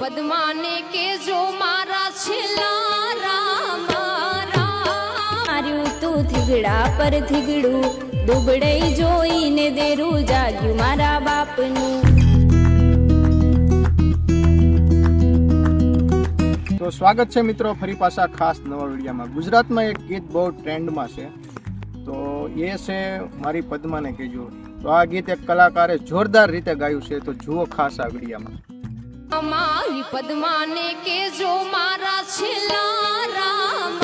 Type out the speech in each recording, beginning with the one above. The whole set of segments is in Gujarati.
પદ્માને મારા છેલ્લા રામ રામ. માર્યું તું થીગડા પર થીગડું દુબળઈ જોઈને દેરું જાગ્યું મારા બાપનું. તો સ્વાગત છે મિત્રો ફરી પાછા ખાસ નવા વિડીયામાં. ગુજરાતમાં એક ગીત બહુ ટ્રેન્ડમાં છે. તો એ છે મારી પદ્માને કહેજો. તો આ ગીત એક કલાકારે જોરદાર રીતે ગાયું છે. તો જુઓ ખાસ આ વિડીયોમાં. મારી પદ્માને કેજો મારા છેલ્લા રામ.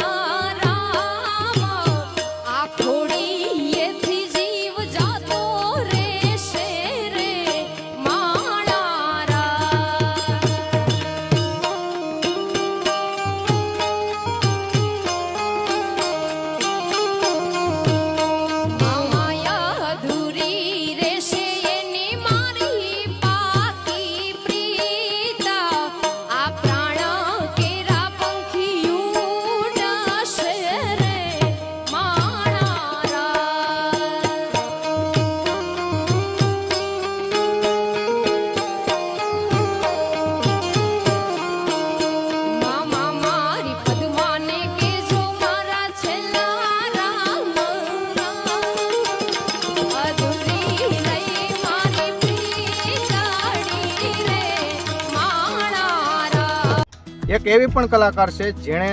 એક એવી પણ કલાકાર છે જેણે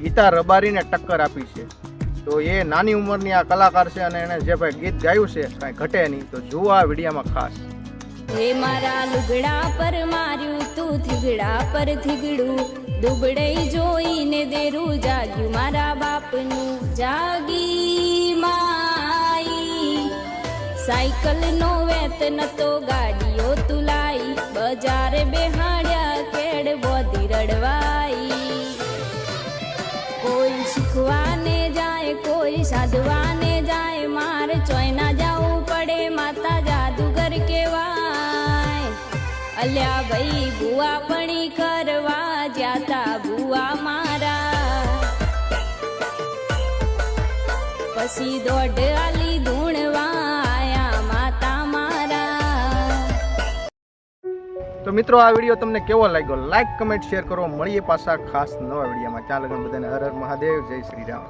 ગીતા રબારીને ટક્કર આપી છે. તો એ નાની ઉંમરની આ કલાકાર છે અને એણે જે ભાઈ ગીત ગાયું છે, કાંઈ ઘટે નહીં, તો જુઓ આ વિડીયોમાં ખાસ. હે મારા લુગડા પર માર્યું તું થીગડા પર થીગડું દુબળઈ જોઈને દેરું જાગ્યું મારા બાપનું જાગી માઈ. સાયકલ નો વેત નતો, ગાડીઓ તુલાઈ, બજારે બેહાડ્યા શીખવાને જાય, કોઈ સાધવાને જાય. માર ચોયના જાવું પડે, માતા જાદુગર કેવાય અલ્યા ભાઈ બુઆ પણી કરવા જ્યાતા બુઆ મારા. પછી દોઢ આલી તો મિત્રો, આ વીડિયો તમને કેવો લાગ્યો? લાઈક કમેન્ટ શેર કરો. મળીએ પાછા ખાસ નવા વિડીયોમાં. ત્યાં લગન બધાને હર હર મહાદેવ. જય શ્રી રામ.